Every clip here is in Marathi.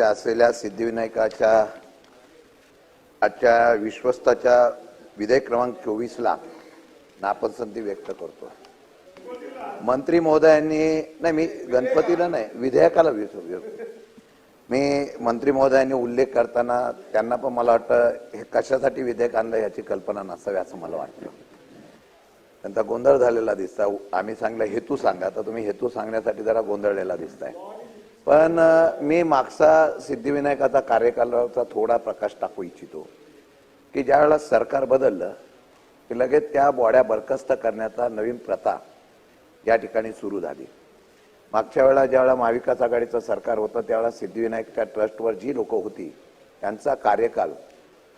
वर्षाच्या असलेल्या सिद्धिविनायकाच्या आजच्या विश्वस्ताच्या विधेयक क्रमांक चोवीसला नापसंती व्यक्त करतो. मंत्री महोदयांनी नाही मी गणपतीला नाही विधेयकाला मी मंत्री महोदयांनी उल्लेख करताना त्यांना पण मला वाटतं हे कशासाठी विधेयक आणलं याची कल्पना नसावी असं मला वाटतं. त्यांचा गोंधळ झालेला दिसता आम्ही सांगला हेतू सांगा. तर तुम्ही हेतू सांगण्यासाठी जरा गोंधळलेला दिसताय. पण मी मागचा सिद्धिविनायकाचा कार्यकालाचा थोडा प्रकाश टाकू इच्छितो. की ज्यावेळेला सरकार बदललं की लगेच त्या बॉड्या बरखास्त करण्याचा नवीन प्रथा या ठिकाणी सुरू झाली. मागच्या वेळा ज्यावेळेला महाविकास आघाडीचं सरकार होतं त्यावेळेला सिद्धिविनायकच्या ट्रस्टवर जी लोक होती त्यांचा कार्यकाल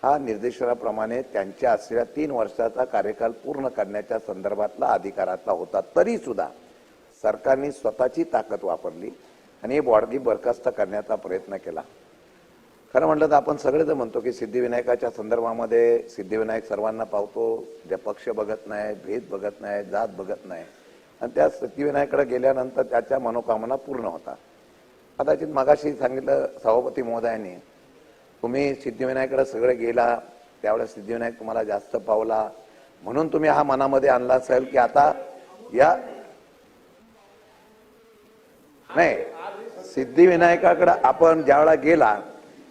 हा निर्देशनाप्रमाणे त्यांच्या असलेल्या तीन वर्षाचा कार्यकाल पूर्ण करण्याच्या संदर्भातला अधिकारातला होता. तरीसुद्धा सरकारने स्वतःची ताकद वापरली. आणि ही बॉडी बरखास्त करण्याचा प्रयत्न केला. खरं म्हटलं तर आपण सगळे जर म्हणतो की सिद्धिविनायकाच्या संदर्भामध्ये सिद्धिविनायक सर्वांना पावतो जे पक्ष बघत नाही भेद बघत नाही जात बघत नाही. आणि त्या सिद्धिविनायकडे गेल्यानंतर त्याच्या मनोकामना पूर्ण होता कदाचित मगाशी सांगितलं सभापती महोदयांनी तुम्ही सिद्धिविनायकडे सगळे गेला त्यावेळेस सिद्धिविनायक तुम्हाला जास्त पावला. म्हणून तुम्ही हा मनामध्ये आणला असेल की आता या नाही सिद्धिविनायकाकडे आपण ज्यावेळा गेला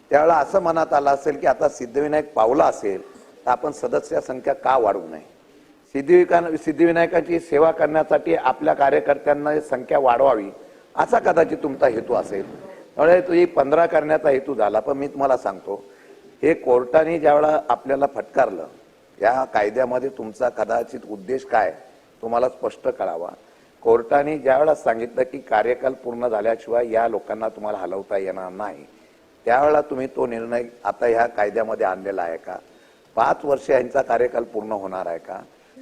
त्यावेळेला असं मनात आलं असेल की आता सिद्धिविनायक पावला असेल तर आपण सदस्य संख्या का वाढवू नये? सिद्धिविका सिद्धिविनायकाची सेवा करण्यासाठी आपल्या कार्यकर्त्यांना संख्या वाढवावी असा कदाचित तुमचा हेतू असेल. त्यामुळे तुझी पंधरा करण्याचा हेतू झाला पण मी तुम्हाला सांगतो हे कोर्टाने ज्यावेळा आपल्याला फटकारलं या कायद्यामध्ये तुमचा कदाचित उद्देश काय तुम्हाला स्पष्ट करावा. कोर्टाने ज्यावेळेला सांगितलं की कार्यकाल पूर्ण झाल्याशिवाय या लोकांना तुम्हाला हलवता येणार नाही त्यावेळेला तुम्ही तो निर्णय आता ह्या कायद्यामध्ये आणलेला आहे का? पाच वर्ष यांचा कार्यकाल पूर्ण होणार आहे का?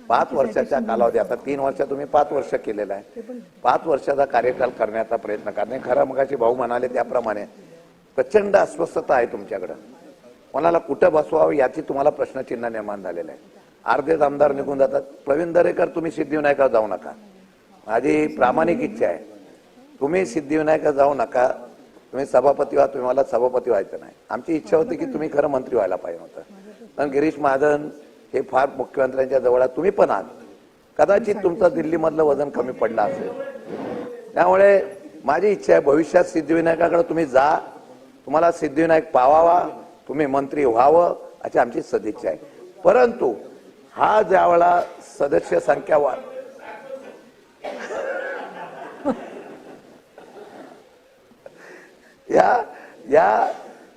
पाच वर्षाच्या कालावधी आता तीन वर्ष तुम्ही पाच वर्ष केलेला आहे. पाच वर्षाचा कार्यकाल करण्याचा प्रयत्न करणे. खरं मगाशी भाऊ म्हणाले त्याप्रमाणे प्रचंड अस्वस्थता आहे तुमच्याकडं. कोणाला कुठं बसवावं याची तुम्हाला प्रश्नचिन्ह निर्माण झालेलं आहे. अर्धेच आमदार निघून जातात. प्रवीण दरेकर तुम्ही सिद्धिविनायकावर जाऊ नका. माझी प्रामाणिक इच्छा आहे. तुम्ही सिद्धिविनायका जाऊ नका. तुम्ही सभापती व्हा तुम्हाला सभापती व्हायचं नाही. आमची इच्छा होती की तुम्ही खरं मंत्री व्हायला पाहिजे होतं. पण गिरीश महाजन हे फार मुख्यमंत्र्यांच्या जवळ तुम्ही पण आहात. कदाचित तुमचं दिल्लीमधलं वजन कमी पडलं असेल. त्यामुळे माझी इच्छा आहे भविष्यात सिद्धिविनायकाकडे तुम्ही जा. तुम्हाला सिद्धिविनायक पावावा. तुम्ही मंत्री व्हावं अशी आमची सदिच्छा आहे. परंतु हा ज्यावेळा सदस्य संख्या वाढ या या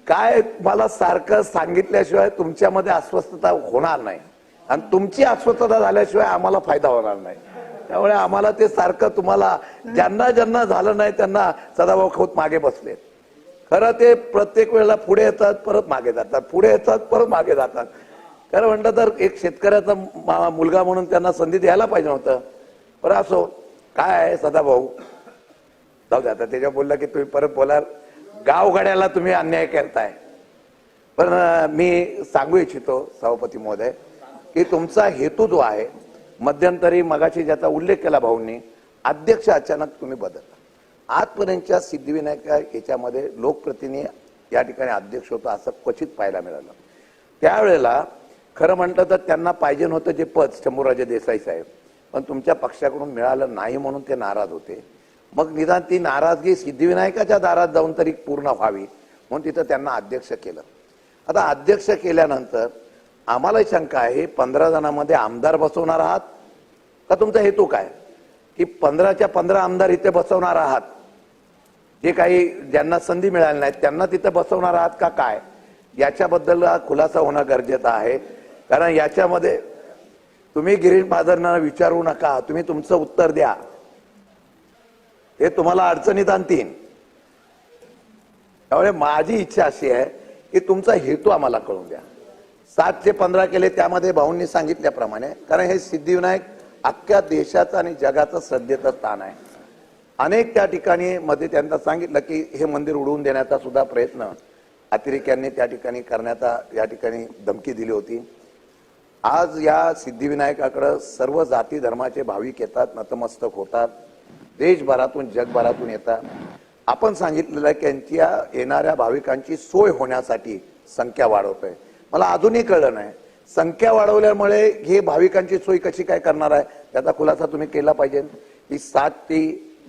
काय मला सारखं सांगितल्याशिवाय तुमच्यामध्ये अस्वस्थता होणार नाही. आणि तुमची अस्वस्थता झाल्याशिवाय आम्हाला फायदा होणार नाही. त्यामुळे आम्हाला ते सारखं तुम्हाला ज्यांना ज्यांना झालं नाही त्यांना सदाभाऊ खोत मागे बसले खरं ते प्रत्येक वेळेला पुढे येतात परत मागे जातात. पुढे येतात परत मागे जातात. खरं म्हणलं तर एक शेतकऱ्याचा मा- मुलगा म्हणून त्यांना संधी द्यायला पाहिजे होतं. बरं असो. काय आहे सदाभाऊ? जाऊ दे आता त्याच्या बोलला की तुम्ही परत बोला गावगाड्याला तुम्ही अन्याय करताय. पण मी सांगू इच्छितो सभापती महोदय की तुमचा हेतू जो आहे मध्यंतरी मगाशी ज्याचा उल्लेख केला भाऊंनी अध्यक्ष अचानक तुम्ही बदलला. आजपर्यंतच्या सिद्धिविनायक याच्यामध्ये लोकप्रतिनिधी या ठिकाणी अध्यक्ष होतो असं क्वचित पाहायला मिळालं. त्यावेळेला खरं म्हटलं तर त्यांना पाहिजे होतं जे पद शंभूराजे देसाई साहेब. पण तुमच्या पक्षाकडून मिळालं नाही म्हणून ते नाराज होते. मग निदान ती नाराजगी सिद्धिविनायकाच्या दारात जाऊन तरी पूर्ण व्हावी म्हणून तिथं त्यांना अध्यक्ष केलं. आता अध्यक्ष केल्यानंतर आम्हाला शंका आहे पंधरा जणांमध्ये आमदार बसवणार आहात? का तुमचा हेतू काय? की पंधराच्या पंधरा आमदार इथे बसवणार आहात. जे काही ज्यांना संधी मिळाली नाही त्यांना तिथं बसवणार आहात का काय? याच्याबद्दल खुलासा होणं गरजेचं आहे. कारण याच्यामध्ये तुम्ही गिरीश महाजनांना विचारू नका तुम्ही तुमचं उत्तर द्या. ते तुम्हाला अडचणीत आणतील त्यामुळे माझी इच्छा अशी आहे की तुमचा हेतू आम्हाला कळून द्या. सात ते पंधरा केले त्यामध्ये भाऊंनी सांगितल्याप्रमाणे कारण हे सिद्धिविनायक अख्ख्या देशाचं आणि जगाचं श्रद्धेचं स्थान आहे. अनेक त्या ठिकाणी मध्ये त्यांना सांगितलं की हे मंदिर उडवून देण्याचा सुद्धा प्रयत्न अतिरेक्यांनी त्या ठिकाणी करण्याचा या ठिकाणी धमकी दिली होती. आज या सिद्धिविनायकाकडं सर्व जाती धर्माचे भाविक येतात नतमस्तक होतात. देशभरातून जगभरातून येतात आपण सांगितलेलं आहे की येणाऱ्या भाविकांची सोय होण्यासाठी संख्या वाढवतोय. मला अजूनही कळलं नाही. संख्या वाढवल्यामुळे हे भाविकांची सोय कशी काय करणार आहे? त्याचा खुलासा तुम्ही केला पाहिजे. की सात ती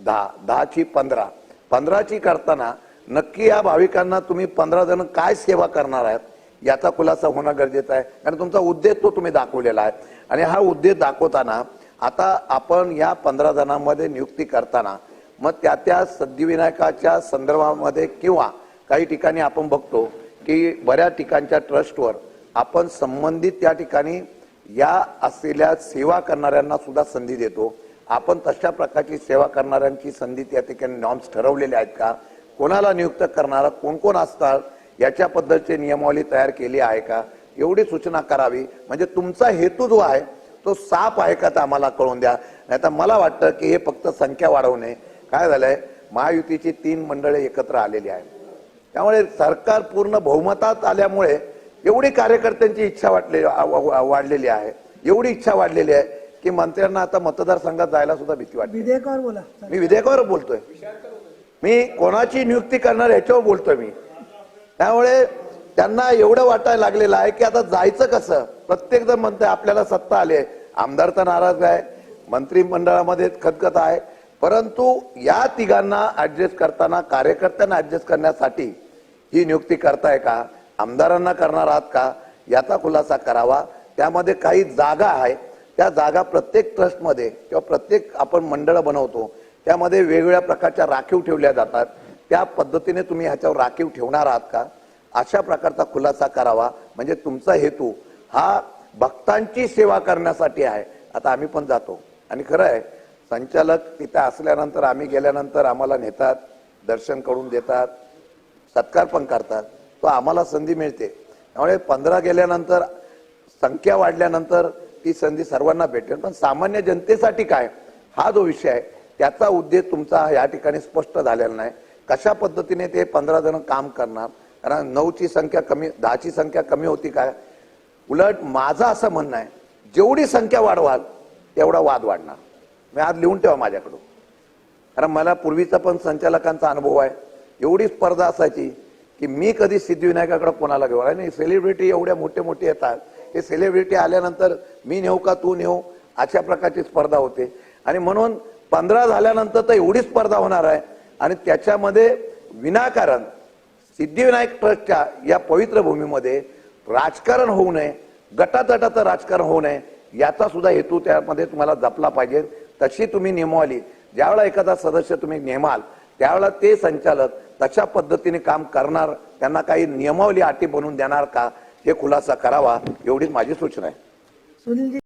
दहा दहाची पंधरा. पंधराची करताना नक्की या भाविकांना तुम्ही पंधरा जण काय सेवा करणार आहात याचा खुलासा होणं गरजेचं आहे. कारण तुमचा उद्देश तो तुम्ही दाखवलेला आहे. आणि हा उद्देश दाखवताना आता आपण या पंधरा जणांमध्ये नियुक्ती करताना मग त्या त्या सिद्धिविनायकाच्या संदर्भामध्ये किंवा काही ठिकाणी आपण बघतो की बऱ्याच ठिकाणच्या ट्रस्टवर आपण संबंधित त्या ठिकाणी या असलेल्या सेवा करणाऱ्यांना सुद्धा संधी देतो. आपण तशा प्रकारची सेवा करणाऱ्यांची संधी त्या ठिकाणी नॉर्म्स ठरवलेले आहेत का? कोणाला नियुक्त करणारा कोण कोण असतात याच्या पद्धतीची नियमावली तयार केली आहे का? एवढी सूचना करावी. म्हणजे तुमचा हेतू जो आहे तो साफ आहे का ते आम्हाला कळून द्या. नाही तर मला वाटतं की हे फक्त संख्या वाढवणे काय झालंय? महायुतीची तीन मंडळे एकत्र आलेली आहेत. त्यामुळे सरकार पूर्ण बहुमतात आल्यामुळे एवढी कार्यकर्त्यांची इच्छा वाटली वाढलेली आहे. एवढी इच्छा वाढलेली आहे की मंत्र्यांना आता मतदारसंघात जायला सुद्धा भीती वाटते. विधेयकावर बोला. मी विधेयकावर बोलतोय. मी कोणाची नियुक्ती करणार याच्यावर बोलतोय मी. त्यामुळे त्यांना एवढं वाटायला लागलेलं आहे की आता जायचं कसं? प्रत्येक जण म्हणतंय आपल्याला सत्ता आली आहे. आमदार तर नाराज आहे. मंत्रिमंडळामध्ये खतखत आहे. परंतु या तिघांना ऍडजस्ट करताना कार्यकर्त्यांना ऍडजस्ट करण्यासाठी ही नियुक्ती करताय का? आमदारांना करणार आहात का? याचा खुलासा करावा. त्यामध्ये काही जागा आहे. त्या जागा प्रत्येक ट्रस्टमध्ये किंवा प्रत्येक आपण मंडळ बनवतो त्यामध्ये वेगवेगळ्या प्रकारच्या राखीव ठेवल्या जातात. त्या पद्धतीने तुम्ही ह्याच्यावर राखीव ठेवणार आहात का? अशा प्रकारचा खुलासा करावा. म्हणजे तुमचा हेतू हा भक्तांची सेवा करण्यासाठी आहे. आता आम्ही पण जातो. आणि खरं आहे संचालक तिथे असल्यानंतर आम्ही गेल्यानंतर आम्हाला नेतात दर्शन करून देतात सत्कार पण करतात. तो आम्हाला संधी मिळते. त्यामुळे पंधरा गेल्यानंतर संख्या वाढल्यानंतर ती संधी सर्वांना भेटेल. पण सामान्य जनतेसाठी काय? हा जो विषय आहे त्याचा उद्देश तुमचा या ठिकाणी स्पष्ट झालेला नाही. कशा पद्धतीने ते पंधरा जण काम करणार? कारण नऊची संख्या कमी दहाची संख्या कमी होती काय? उलट माझं असं म्हणणं आहे जेवढी संख्या वाढवाल तेवढा वाद वाढणार. मी आज लिहून ठेवा माझ्याकडून. कारण मला पूर्वीचा पण संचालकांचा अनुभव आहे एवढी स्पर्धा असायची की मी कधी सिद्धिविनायकाकडे कोणाला घेऊ आणि सेलिब्रिटी एवढ्या मोठे मोठे येतात. हे सेलिब्रिटी आल्यानंतर मी नेऊ का तू नेऊ अशा प्रकारची स्पर्धा होते. आणि म्हणून पंधरा झाल्यानंतर तर एवढी स्पर्धा होणार आहे. आणि त्याच्यामध्ये विनाकारण सिद्धिविनायक ट्रस्टच्या या पवित्र भूमीमध्ये राजकारण होऊ नये गटातटाचं राजकारण होऊ नये याचा सुद्धा हेतू त्यामध्ये तुम्हाला जपला पाहिजे. तशी तुम्ही नियमावली ज्यावेळेला एखादा सदस्य तुम्ही नेमाल त्यावेळेला ते संचालक तशा पद्धतीने काम करणार त्यांना काही नियमावली अटी बनवून देणार का? हे खुलासा करावा एवढीच माझी सूचना आहे.